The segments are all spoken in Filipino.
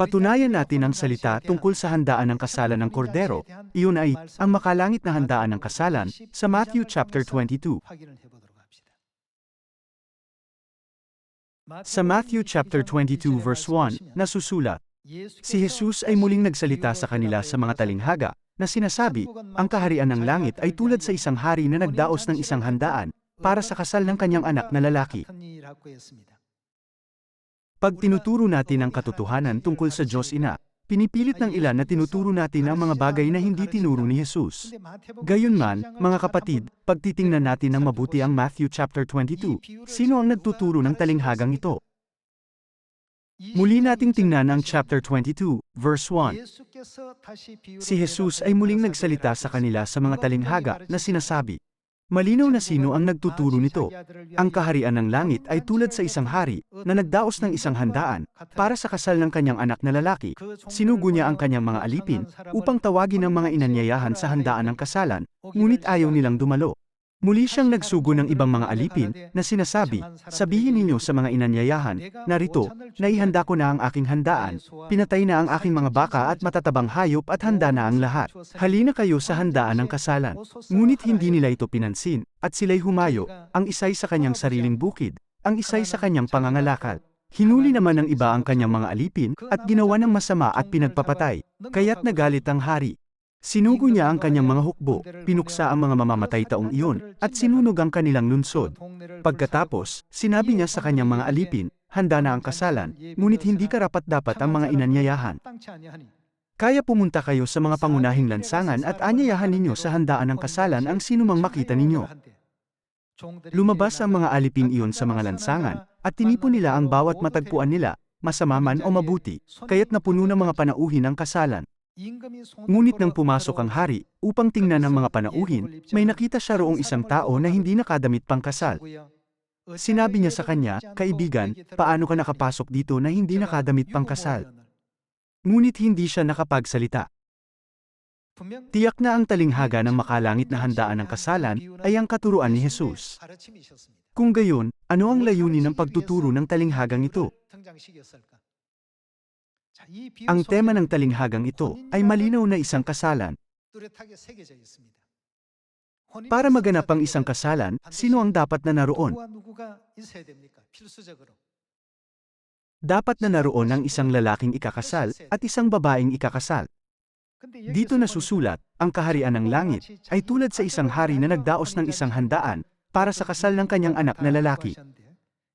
Patunayan natin ang salita tungkol sa handaan ng kasalan ng kordero. Iyon ay ang makalangit na handaan ng kasalan sa Matthew chapter 22. Sa Matthew chapter 22 verse 1, nasusulat, Si Jesus ay muling nagsalita sa kanila sa mga talinghaga na sinasabi, ang kaharian ng langit ay tulad sa isang hari na nagdaos ng isang handaan para sa kasal ng kanyang anak na lalaki. Pag tinuturo natin ang katotohanan tungkol sa Diyos Ina, pinipilit ng ilan na tinuturo natin ang mga bagay na hindi tinuro ni Jesus. Gayunman, mga kapatid, pag titingnan natin ng mabuti ang Matthew chapter 22, sino ang nagtuturo ng talinghagang ito? Muli nating tingnan ang chapter 22, verse 1. Si Jesus ay muling nagsalita sa kanila sa mga talinghaga na sinasabi, Malinaw na sino ang nagtuturo nito. Ang kaharian ng langit ay tulad sa isang hari na nagdaos ng isang handaan para sa kasal ng kanyang anak na lalaki. Sinugo niya ang kanyang mga alipin upang tawagin ang mga inanyayahan sa handaan ng kasalan, ngunit ayaw nilang dumalo. Muli siyang nagsugo ng ibang mga alipin na sinasabi, Sabihin ninyo sa mga inanyayahan, narito, naihanda ko na ang aking handaan, pinatay na ang aking mga baka at matatabang hayop at handa na ang lahat. Halina kayo sa handaan ng kasalan. Ngunit hindi nila ito pinansin, at sila'y humayo, ang isay sa kanyang sariling bukid, ang isay sa kanyang pangangalakal. Hinuli naman ng iba ang kanyang mga alipin, at ginawa ng masama at pinagpapatay, kaya't nagalit ang hari. Sinugo niya ang kanyang mga hukbo, pinuksa ang mga mamamatay taong iyon, at sinunog ang kanilang lunsod. Pagkatapos, sinabi niya sa kanyang mga alipin, handa na ang kasalan, ngunit hindi karapat-dapat ang mga inanyayahan. Kaya pumunta kayo sa mga pangunahing lansangan at anyayahan ninyo sa handaan ng kasalan ang sinumang makita ninyo. Lumabas ang mga aliping iyon sa mga lansangan, at tinipon nila ang bawat matagpuan nila, masama man o mabuti, kaya't napuno ng mga panauhin ang kasalan. Ngunit nang pumasok ang hari, upang tingnan ang mga panauhin, may nakita siya roong isang tao na hindi nakadamit pang kasal. Sinabi niya sa kanya, Kaibigan, paano ka nakapasok dito na hindi nakadamit pang kasal? Ngunit hindi siya nakapagsalita. Tiyak na ang talinghaga ng makalangit na handaan ng kasalan ay ang katuruan ni Jesus. Kung gayon, ano ang layunin ng pagtuturo ng talinghagang ito? Ang tema ng talinghagang ito ay malinaw na isang kasalan. Para maganap ang isang kasalan, sino ang dapat na naroon? Dapat na naroon ang isang lalaking ikakasal at isang babaeng ikakasal. Dito nasusulat, ang kaharian ng langit ay tulad sa isang hari na nagdaos ng isang handaan para sa kasal ng kanyang anak na lalaki.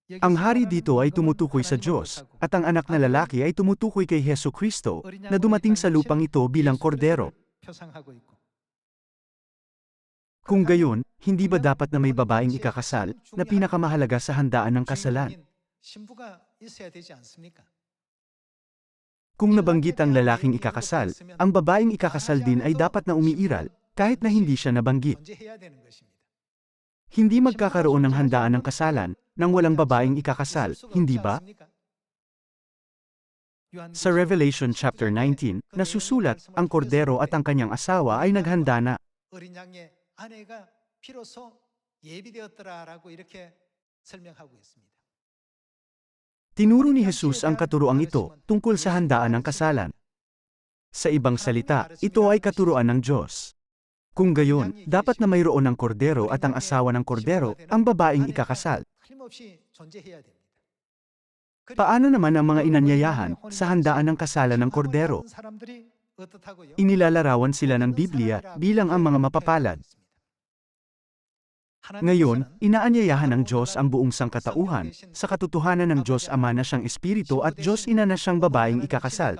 Ang hari dito ay tumutukoy sa Diyos, at ang anak na lalaki ay tumutukoy kay Heso Kristo, na dumating sa lupang ito bilang kordero. Kung gayon, hindi ba dapat na may babaeng ikakasal, na pinakamahalaga sa handaan ng kasalan? Kung nabanggit ang lalaking ikakasal, ang babaeng ikakasal din ay dapat na umiiral, kahit na hindi siya nabanggit. Hindi magkakaroon ng handaan ng kasalan nang walang babaeng ikakasal, hindi ba? Sa Revelation chapter 19, nasusulat, ang kordero at ang kanyang asawa ay naghanda na. Tinuro ni Jesus ang katuroang ito tungkol sa handaan ng kasalan. Sa ibang salita, ito ay katuroan ng Diyos. Kung gayon, dapat na mayroon ng kordero at ang asawa ng kordero, ang babaeng ikakasal. Paano naman ang mga inanyayahan sa handaan ng kasalan ng kordero? Inilalarawan sila ng Biblia bilang ang mga mapapalad. Ngayon, inaanyayahan ng Diyos ang buong sangkatauhan, sa katotohanan ng Diyos Ama na siyang Espiritu at Diyos Ina na siyang babaeng ikakasal.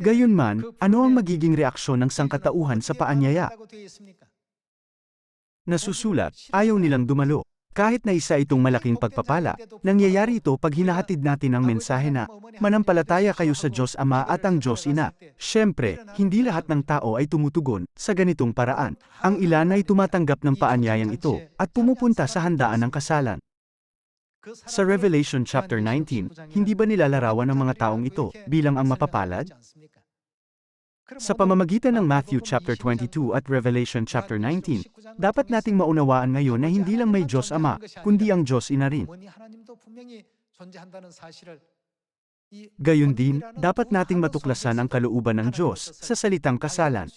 Gayunman, ano ang magiging reaksyon ng sangkatauhan sa paanyaya? Nasusulat, ayaw nilang dumalo. Kahit na isa itong malaking pagpapala, nangyayari ito pag hinahatid natin ang mensahe na, manampalataya kayo sa Diyos Ama at ang Diyos Ina. Siyempre, hindi lahat ng tao ay tumutugon sa ganitong paraan. Ang ilan ay tumatanggap ng paanyayang ito at pumupunta sa handaan ng kasalan. Sa Revelation chapter 19, hindi ba nilalarawan ng mga taong ito bilang ang mapapalad? Sa pamamagitan ng Matthew chapter 22 at Revelation chapter 19, dapat nating maunawaan ngayon na hindi lang may Diyos Ama, kundi ang Diyos Ina rin. Gayon din, dapat nating matuklasan ang kalooban ng Diyos sa salitang kasalan.